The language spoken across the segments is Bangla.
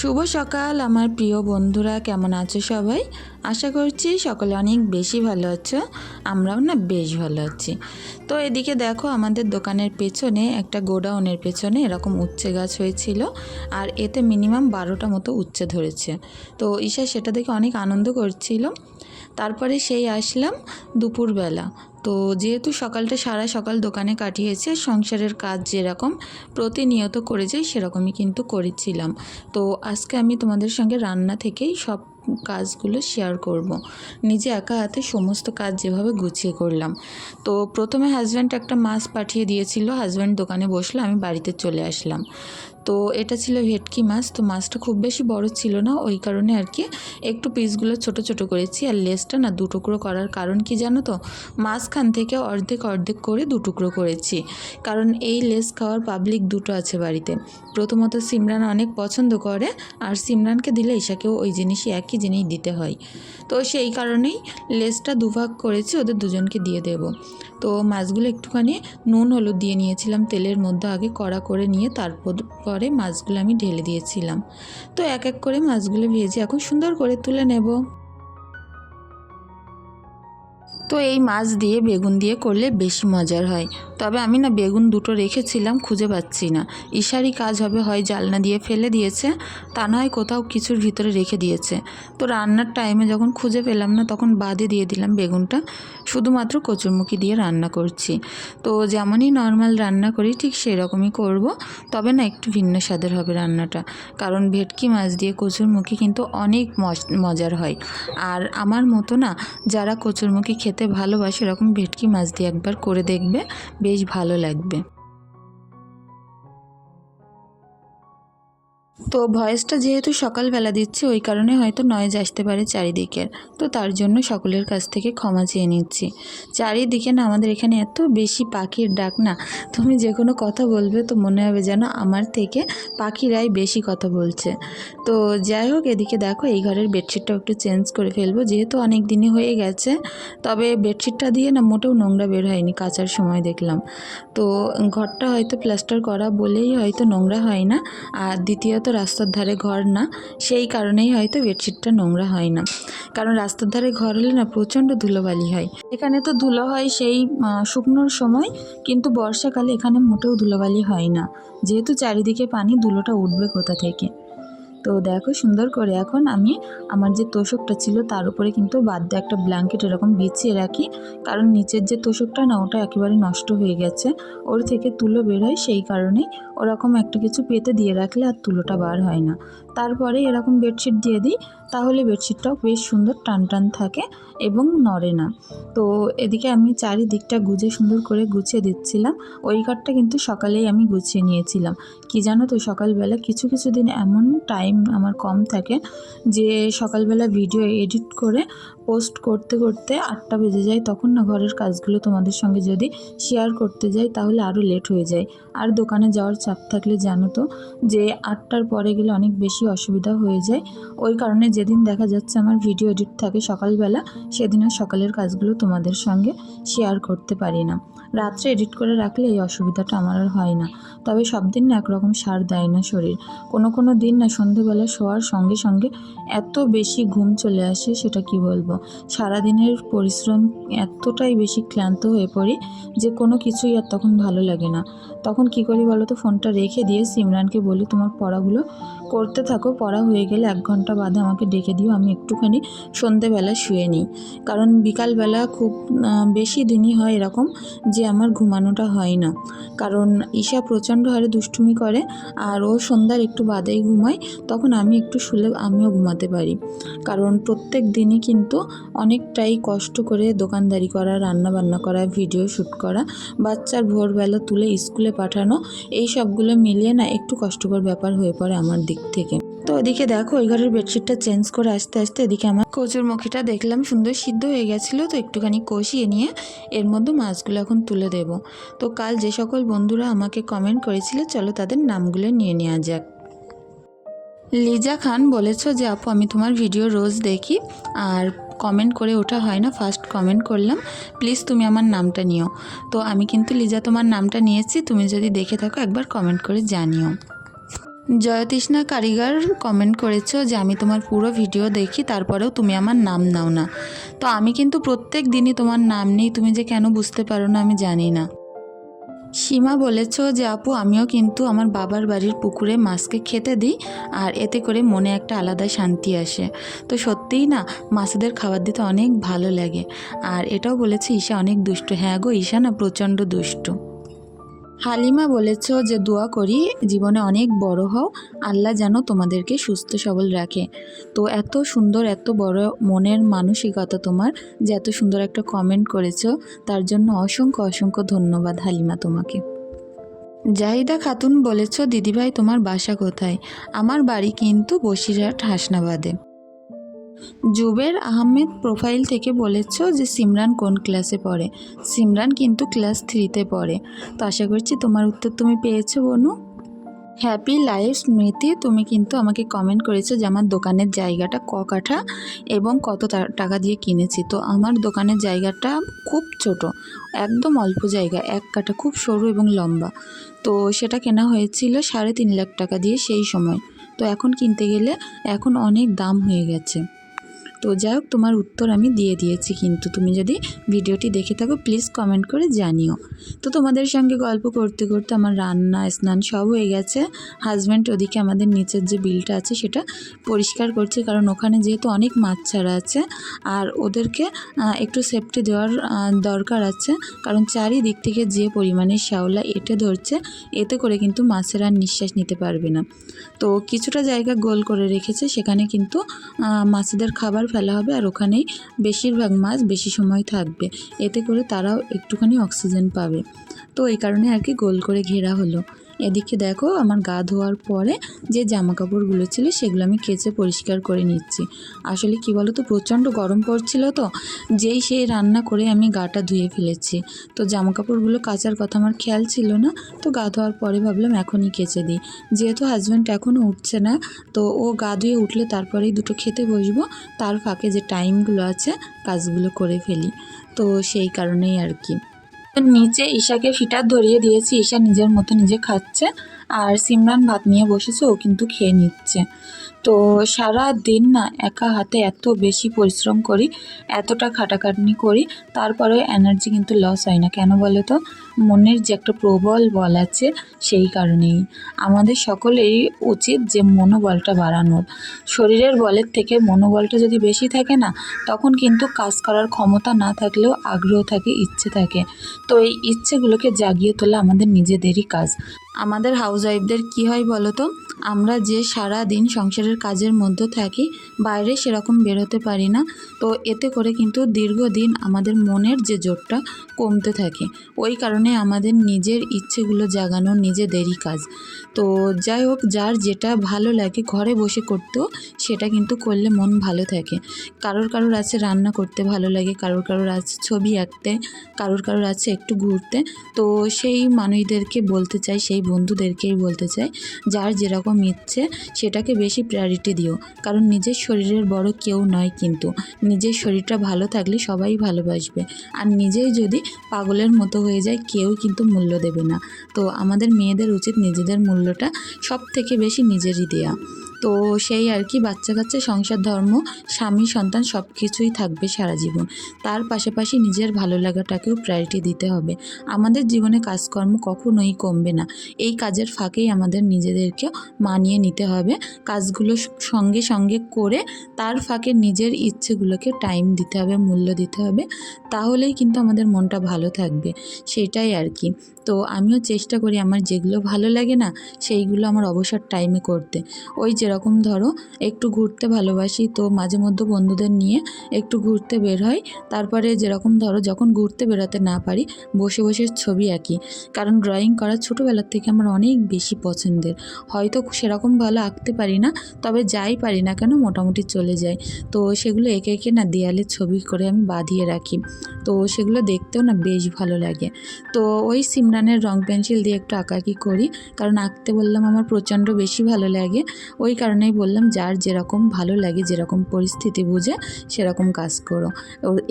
শুভ সকাল, আমার প্রিয় বন্ধুরা, কেমন আছো সবাই? আশা করছি সকলে অনেক বেশি ভালো আছো, আমরাও না বেশ ভালো আছি। তো এদিকে দেখো, আমাদের দোকানের পেছনে একটা গোডাউনের পেছনে এরকম উচ্ছে গাছ হয়েছিল, আর এতে মিনিমাম বারোটা মতো উচ্ছে ধরেছে। তো ঈশা সেটা দেখে অনেক আনন্দ করছিল। তারপরে সেই আসলাম দুপুরবেলা। তো যেহেতু সকালটা সারা সকাল দোকানে কাটিয়েছে, সংসারের কাজ যেরকম প্রতিনিয়ত করে যাই, সেরকমই কিন্তু করেছিলাম। তো আজকে আমি তোমাদের সঙ্গে রান্না থেকেই সব কাজগুলো শেয়ার করব। নিজে একা হাতে সমস্ত কাজ যেভাবে গুছিয়ে করলাম। তো প্রথমে হাজব্যান্ড একটা মাছ পাঠিয়ে দিয়েছিল হাজব্যান্ড দোকানে বসল, আমি বাড়িতে চলে আসলাম। তো এটা ছিল ভেটকি মাছ, তো মাছটা খুব বেশি বড় ছিল না, ওই কারণে আর কি একটু পিসগুলো ছোট ছোট করেছি, আর লেসটা না দু টুকরো করার কারণ কি জানো তো? মাঝখান থেকে অর্ধেক অর্ধেক করে দু টুকরো করেছি, কারণ এই লেস খাওয়ার পাবলিক দুটো আছে বাড়িতে। প্রথমত সিমরান অনেক পছন্দ করে, আর সিমরানকে দিলে ঈশাকেও ওই জিনিসই একই জিনিস দিতে হয়। তো সেই কারণেই লেসটা দুভাগ করেছি, ওদের দুজনকে দিয়ে দেব। তো মাছগুলো একটুখানি নুন, হলুদ দিয়ে নিয়েছিলাম, তেলের মধ্যে আগে কড়া করে নিয়ে তারপর পরে মাছগুলো আমি ঢেলে দিয়েছিলাম। তো এক এক করে মাছগুলো ভেজে এখন সুন্দর করে তুলে নেব। তো এই মাছ দিয়ে বেগুন দিয়ে করলে বেশি মজার হয়। তবে আমি না বেগুন দুটো রেখেছিলাম, খুঁজে পাচ্ছি না। ইশারই কাজ হবে, হয় জালনা দিয়ে ফেলে দিয়েছে, তা নয় কোথাও কিছুর ভিতরে রেখে দিয়েছে। তো রান্নার টাইমে যখন খুঁজে পেলাম না, তখন বাদে দিয়ে দিলাম বেগুনটা, শুধুমাত্র কচুরমুখী দিয়ে রান্না করছি। তো যেমনই নর্মাল রান্না করি, ঠিক সেরকমই করব, তবে না একটু ভিন্ন স্বাদের হবে রান্নাটা। কারণ ভেটকি মাছ দিয়ে কচুরমুখী কিন্তু অনেক মজ- মজার হয়। আর আমার মতো না, যারা কচুরমুখী খেতে ভালোবাসে, এরকম ভেটকি মাছ দিয়ে একবার করে দেখবে বেশ ভালো লাগবে। তো ভয়েসটা যেহেতু সকালবেলা দিচ্ছি, ওই কারণে হয়তো নয়েজ আসতে পারে চারিদিকের। তো তার জন্য সকলের কাছ থেকে ক্ষমা চেয়ে নিচ্ছি। চারিদিকে না আমাদের এখানে এত বেশি পাখির ডাক না, তুমি যে কোনো কথা বলবে তো মনে হবে যেন আমার থেকে পাখিরাই বেশি কথা বলছে। তো যাই হোক, এদিকে দেখো এই ঘরের বেডশিটটাও একটু চেঞ্জ করে ফেলব, যেহেতু অনেক দিনই হয়ে গেছে। তবে বেডশিটটা দিয়ে না মোটেও নোংরা বের হয়নি, কাচার সময় দেখলাম। তো ঘরটা হয়তো প্লাস্টার করা বলেই হয়তো নোংরা হয় না। আর দ্বিতীয়ত রাস্তার ধারে ঘর না, সেই কারণেই হয়তো বেডশিটটা নোংরা হয় না। কারণ রাস্তার ধারে ঘর হলে না প্রচণ্ড ধুলোবালি হয়। এখানে তো ধুলো হয় সেই শুকনোর সময়, কিন্তু বর্ষাকালে এখানে মোটেও ধুলোবালি হয় না। যেহেতু চারিদিকে পানি, ধুলোটা উঠবে কোথা থেকে? তো দেখো সুন্দর করে এখন আমি আমার যে তোষকটা ছিল, তার উপরে কিন্তু বাদ দিয়ে একটা ব্ল্যাঙ্কেট এরকম বিছিয়ে রাখি। কারণ নিচের যে তোষকটা না, ওটা একেবারে নষ্ট হয়ে গেছে। ওর থেকে তুলো বের হয়, সেই কারণেই ওরকম একটা কিছু পেতে দিয়ে রাখলে আর তুলোটা বার হয় না। তারপরে এরকম বেডশিট দিয়ে দিই, তাহলে বেডশিটটাও বেশ সুন্দর টান টান থাকে এবং নড়ে না। তো এদিকে আমি চারিদিকটা গুজে সুন্দর করে গুছিয়ে দিচ্ছিলাম। ওই ঘরটা কিন্তু সকালেই আমি গুছিয়ে নিয়েছিলাম। কি জানো তো, সকালবেলা কিছু কিছু দিন এমন টাইম আমার কম থাকে যে সকালবেলা ভিডিও এডিট করে পোস্ট করতে করতে আটটা বেজে যায়, তখন না ঘরের কাজগুলো তোমাদের সঙ্গে যদি শেয়ার করতে যাই তাহলে আরও লেট হয়ে যায়। আর দোকানে যাওয়ার চাপ থাকলে জানো তো, যে আটটার পরে গেলে অনেক বেশি অসুবিধা হয়ে যায়। ওই কারণে যেদিন দেখা যাচ্ছে আমার ভিডিও এডিট থাকে সকালবেলা, সেদিন আর সকালের কাজগুলো তোমাদের সঙ্গে শেয়ার করতে পারি না। রাত্রে এডিট করে রাখলে এই অসুবিধাটা আমার আর হয় না। তবে সব দিন না একরকম সার দেয় না শরীর। কোনো কোনো দিন না সন্ধেবেলা শোয়ার সঙ্গে সঙ্গে এত বেশি ঘুম চলে আসে, সেটা কি বলব? সারাদিনের পরিশ্রম এতটাই বেশি ক্লান্ত হয়ে পড়ি যে কোনো কিছুই আর তখন ভালো লাগে না। তখন কি করি বলো তো ফোনটা রেখে দিয়ে সিমরানকে বলি, তোমার পড়াগুলো করতে থাকো, পড়া হয়ে গেলে এক ঘণ্টা বাদে আমাকে ডেকে দিও, আমি একটুখানি সন্ধেবেলা শুয়ে নিই। কারণ বিকালবেলা খুব বেশি দিনই হয় এরকম যে আমার ঘুমানোটা হয় না। কারণ ঈশা প্রচণ্ড হারে দুষ্টুমি করে আর ও সন্ধ্যার একটু বাদেই ঘুমায়, তখন আমি একটু শুলে আমিও ঘুমাতে পারি। কারণ প্রত্যেক দিনই কিন্তু অনেকটাই কষ্ট করে দোকানদারি করা রান্না বান্না করা, ভিডিও শ্যুট করা, বাচ্চার ভোরবেলা তুলে স্কুলে পাঠানো এই সবগুলো মিলিয়ে না একটু কষ্টকর ব্যাপার হয়ে পড়ে আমার দিক থেকে। তো ওদিকে দেখো, ওই ঘরের বেডশিটটা চেঞ্জ করে আসতে আসতে এদিকে আমার কচুর মুখিটা দেখলাম, সুন্দর সিদ্ধ হয়ে গেছিল, তো একটুখানি কষিয়ে নিয়ে এর মধ্যে মাছগুলো এখন তুলে দেব। তো কাল যে সকল বন্ধুরা আমাকে কমেন্ট করেছিল, চলো তাদের নামগুলো নিয়ে নেওয়া যাক। লিজা খান বলেছ যে, আপু, আমি তোমার ভিডিও রোজ দেখি, আর কমেন্ট করে ওঠা হয় না ফার্স্ট কমেন্ট করলাম প্লিজ তুমি আমার নামটা নিও। তো আমি কিন্তু লিজা তোমার নামটা নিয়েছি, তুমি যদি দেখে থাকো একবার কমেন্ট করে জানিও। জয়তৃষ্ণা কারিগর কমেন্ট করেছ যে আমি তোমার পুরো ভিডিও দেখি, তারপরেও তুমি আমার নাম নাও না। তো আমি কিন্তু প্রত্যেক দিনই তোমার নাম নেই, তুমি যে কেন বুঝতে পারো না আমি জানি না। সীমা বলেছ যে, আপু, আমিও কিন্তু আমার বাবার বাড়ির পুকুরে মাছকে খেতে দিই, আর এতে করে মনে একটা আলাদা শান্তি আসে। তো সত্যিই না, মাছেদের খাবার দিতে অনেক ভালো লাগে। আর এটাও বলেছে ঈশা অনেক দুষ্ট। হ্যাঁ গো, ঈশা না প্রচণ্ড দুষ্ট। হালিমা বলেছ যে, দোয়া করি, জীবনে অনেক বড় হও। আল্লাহ যেন তোমাদেরকে সুস্থ সবল রাখে। তো এত সুন্দর, এত বড় মনের মানসিকতা তোমার যে, এত সুন্দর একটা কমেন্ট করেছ, তার জন্য অসংখ্য অসংখ্য ধন্যবাদ হালিমা তোমাকে। জাহিদা খাতুন বলেছ, দিদিভাই, তোমার বাসা কোথায়? আমার বাড়ি কিন্তু বসিরহাট হাসনাবাদে। জুবের আহমেদ প্রোফাইল থেকে বলেছ যে সিমরান কোন ক্লাসে পড়ে? সিমরান কিন্তু ক্লাস থ্রিতে পড়ে। তো আশা করছি তোমার উত্তর তুমি পেয়েছ, বনু। হ্যাপি লাইফ স্মৃতি, তুমি কিন্তু আমাকে কমেন্ট করেছ যে আমার দোকানের জায়গাটা ক কাঠা এবং কত টাকা দিয়ে কিনেছি। তো আমার দোকানের জায়গাটা খুব ছোট, একদম অল্প জায়গা, এক কাঠা খুব সরু এবং লম্বা। তো সেটা কেনা হয়েছিল সাড়ে তিন লাখ টাকা দিয়ে সেই সময়। তো এখন কিনতে গেলে এখন অনেক দাম হয়ে গেছে। তো যাই হোক, তোমার উত্তর আমি দিয়ে দিয়েছি কিন্তু তুমি যদি ভিডিওটি দেখে থাকো প্লিজ কমেন্ট করে জানিও। তো তোমাদের সঙ্গে গল্প করতে করতে আমার রান্না, স্নান সব হয়ে গেছে। হাজব্যান্ড ওদিকে আমাদের নিচের যে বিলটা আছে সেটা পরিষ্কার করছে কারণ ওখানে যেহেতু অনেক মাছ ছাড়া আছে। আর ওদেরকে একটু সেফটি দেওয়ার দরকার আছে কারণ চারিদিক থেকে যে পরিমাণে শ্যাওলা এঁটে ধরছে, এতে করে কিন্তু মাছের আর নিঃশ্বাস নিতে পারবে না। তো কিছুটা জায়গা গোল করে রেখেছে, সেখানে কিন্তু মাছেদের খাবার ফেলা হবে আর ওখানেই বেশিরভাগ মাছ বেশি সময় থাকবে। এতে করে তারাও একটুখানি অক্সিজেন পাবে। তো এই কারণে আর কি গোল করে ঘেরা হলো। এদিকে দেখো আমার গা ধোয়ার পরে যে জামা কাপড়গুলো ছিল সেগুলো আমি কেচে পরিষ্কার করে নিচ্ছি। আসলে কি বলো তো প্রচণ্ড গরম পড়ছিল তো, যেই সেই রান্না করে আমি গাটা ধুয়ে ফেলেছি। তো জামা কাপড়গুলো কাচার কথা আমার খেয়াল ছিল না, তো গা ধোয়ার পরে ভাবলাম এখনই কেচে দিই। যেহেতু হাজব্যান্ড এখনও উঠছে না, তো ও গা ধুয়ে উঠলে তারপরেই দুটো খেতে বসবো, তার ফাঁকে যে টাইমগুলো আছে, কাজগুলো করে ফেলি। তো সেই কারণেই আর কি। নিচে ঈশাকে ফিটার ধরিয়ে দিয়েছি। ঈশা নিজের মতো নিজে খাচ্ছে আর সিমরান ভাত নিয়ে বসেছে, ও কিন্তু খেয়ে নিচ্ছে। তো সারা দিন না একা হাতে এত বেশি পরিশ্রম করি, এতটা খাটাখাটনি করি তারপরে এনার্জি কিন্তু লস হয় না। কেন বলো তো? মনের যে একটা প্রবল বল আছে সেই কারণেই। আমাদের সকলেই উচিত যে মনোবলটা বাড়ানোর। শরীরের বলের থেকে মনোবলটা যদি বেশি থাকে না, তখন কিন্তু কাজ করার ক্ষমতা না থাকলেও আগ্রহ থাকে, ইচ্ছে থাকে। তো এই ইচ্ছেগুলোকে জাগিয়ে তোলা আমাদের নিজেদেরই কাজ। আমাদের হাউস ওয়াইফদের কী হয় বলো তো আমরা যে সারা দিন সংসারের কাজের মধ্যে থাকি, বাইরে সেরকম বেরোতে পারি না। তো এতে করে কিন্তু দীর্ঘদিন আমাদের মনের যে জোরটা কমতে থাকে। ওই কারণে আমাদের নিজের ইচ্ছেগুলো জাগানো নিজেদেরই কাজ। তো যাই হোক, যার যেটা ভালো লাগে ঘরে বসে করতেও সেটা কিন্তু করলে মন ভালো থাকে। কারোর কারোর আছে রান্না করতে ভালো লাগে, কারোর কারোর আছে ছবি আঁকতে, কারোর কারোর আছে একটু ঘুরতে। তো সেই মানুষদেরকে বলতে চাই, সেই বন্ধুদেরকেই বলতে চাই, যার যেরকম ইচ্ছে সেটাকে বেশি প্রায়োরিটি দিও। কারণ নিজের শরীরের বড় কেউ নয় কিন্তু। নিজের শরীরটা ভালো থাকলে সবাই ভালোবাসবে। আর নিজেই যদি পাগলের মতো হয়ে যায়, কেউ কিন্তু মূল্য দেবে না। তো আমাদের মেয়েদের উচিত নিজেদের মূল্যটা সব থেকে বেশি নিজেরই দেয়া। তো সেই আর কি, বাচ্চা কাচ্চা, সংসার ধর্ম, স্বামী, সন্তান সব কিছুই থাকবে সারা জীবন। তার পাশাপাশি নিজের ভালো লাগাটাকেও প্রায়োরিটি দিতে হবে। আমাদের জীবনে কাজকর্ম কখনোই কমবে না। এই কাজের ফাঁকেই আমাদের নিজেদেরকে মানিয়ে নিতে হবে। কাজগুলো সঙ্গে সঙ্গে করে তার ফাঁকে নিজের ইচ্ছেগুলোকে টাইম দিতে হবে, মূল্য দিতে হবে। তাহলেই কিন্তু আমাদের মনটা ভালো থাকবে। সেটাই আর কি। তো আমিও চেষ্টা করি আমার যেগুলো ভালো লাগে না, সেইগুলো আমার অবসর টাইমে করতে। ওই যেরকম ধরো, একটু ঘুরতে ভালোবাসি তো মাঝে মধ্যে বন্ধুদের নিয়ে একটু ঘুরতে বের হয় তারপরে যেরকম ধরো, যখন ঘুরতে বেরোতে না পারি, বসে বসে ছবি আঁকি। কারণ ড্রয়িং করা ছোটোবেলার থেকে আমার অনেক বেশি পছন্দের। হয়তো সেরকম ভালো আঁকতে পারি না, তবে যাই পারি না কেন মোটামুটি চলে যায়। তো সেগুলো এঁকে এঁকে না দেয়ালে ছবি করে আমি বাঁধিয়ে রাখি। তো সেগুলো দেখতেও না বেশ ভালো লাগে। তো ওই সিমরানের রং পেন্সিল দিয়ে একটু আঁকাআঁকি করি। কারণ আঁকতে বললাম আমার প্রচণ্ড বেশি ভালো লাগে। ওই কারণেই বললাম, যার যেরকম ভালো লাগে, যেরকম পরিস্থিতি বুঝে সেরকম কাজ করো।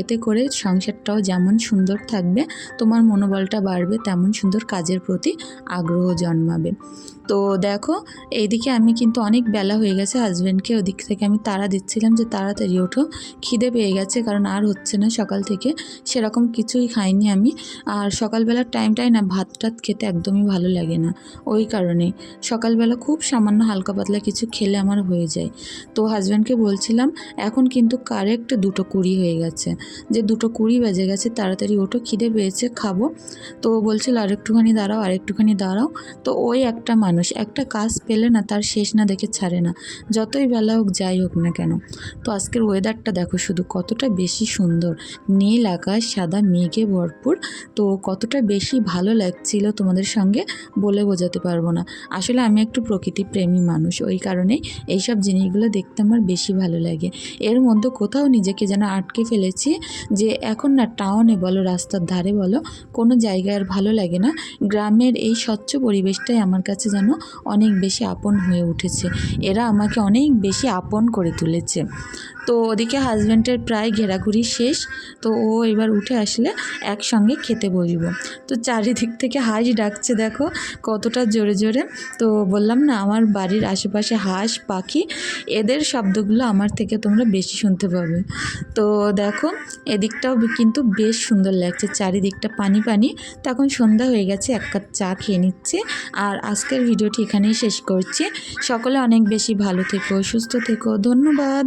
এতে করে সংসারটাও যেমন সুন্দর থাকবে, তোমার মনোবলটা বাড়বে, তেমন সুন্দর কাজের প্রতি আগ্রহ জন্মাবে। তো দেখো, এইদিকে আমি কিন্তু অনেক বেলা হয়ে গেছে। হাজব্যান্ডকে ওদিক থেকে আমি তাড়া দিচ্ছিলাম যে তাড়াতাড়ি ওঠো। খিদে পেয়ে গেছে কারণ আর হচ্ছে না সকাল থেকে। সেরকম কিছুই খাইনি আমি। আর সকালবেলার টাইমটাই না ভাত টাত খেতে একদমই ভালো লাগে না। ওই কারণে সকালবেলা খুব সামান্য হালকা পাতলা কিছু খেলে আমার হয়ে যায়। তো হাজব্যান্ডকে বলছিলাম, এখন কিন্তু কারেক্ট দুটো কুড়ি হয়ে গেছে। যে দুটো কুড়ি বেজে গেছে, তাড়াতাড়ি ওঠো, খিদে পেয়েছে, খাব। তো বলছিল আর একটুখানি দাঁড়াও আর একটুখানি দাঁড়াও। তো ওই একটা মানুষ একটা কাজ পেলে না, তার শেষ না দেখে ছাড়ে না। যতই বেলা হোক, যাই হোক না কেন। তো আজকের ওয়েদারটা দেখো শুধু কতটা বেশি সুন্দর। নীল আকাশ, সাদা মেঘে ভরপুর। তো কতটা বেশি ভালো লাগছিল তোমাদের সঙ্গে বলে বোঝাতে পারব না। আসলে আমি একটু প্রকৃতি প্রেমী মানুষ, ওই কারণেই এইসব জিনিসগুলো দেখতে আমার বেশি ভালো লাগে। এর মধ্যে কোথাও নিজেকে যেন আটকে ফেলেছি যে, এখন না টাউনে বলো, রাস্তার ধারে বলো, কোনো জায়গায় আর ভালো লাগে না। গ্রামের এই স্বচ্ছ পরিবেশটাই আমার কাছে যেন অনেক বেশি আপন হয়ে উঠেছে। এরা আমাকে অনেক বেশি আপন করে তুলেছে। তো ওদিকে হাজব্যান্ডের প্রায় ঘেরাঘুরি শেষ, তো ও এবার উঠে আসলে একসঙ্গে খেতে বসবো। তো চারিদিক থেকে হাঁস ডাকছে দেখো, কতটা জোরে জোরে। তো বললাম না, আমার বাড়ির আশেপাশে হাঁস, পাখি, এদের শব্দগুলো আমার থেকে তোমরা বেশি শুনতে পাবে। তো দেখো, এদিকটাও কিন্তু বেশ সুন্দর লাগছে, চারিদিকটা পানি পানি। তো এখন সন্ধ্যা হয়ে গেছে, এক কাপ চা খেয়ে নিচ্ছে। আর আজকের ভিডিওটি এখানেই শেষ করছি। সকলে অনেক বেশি ভালো থেকো, সুস্থ থেকো, ধন্যবাদ।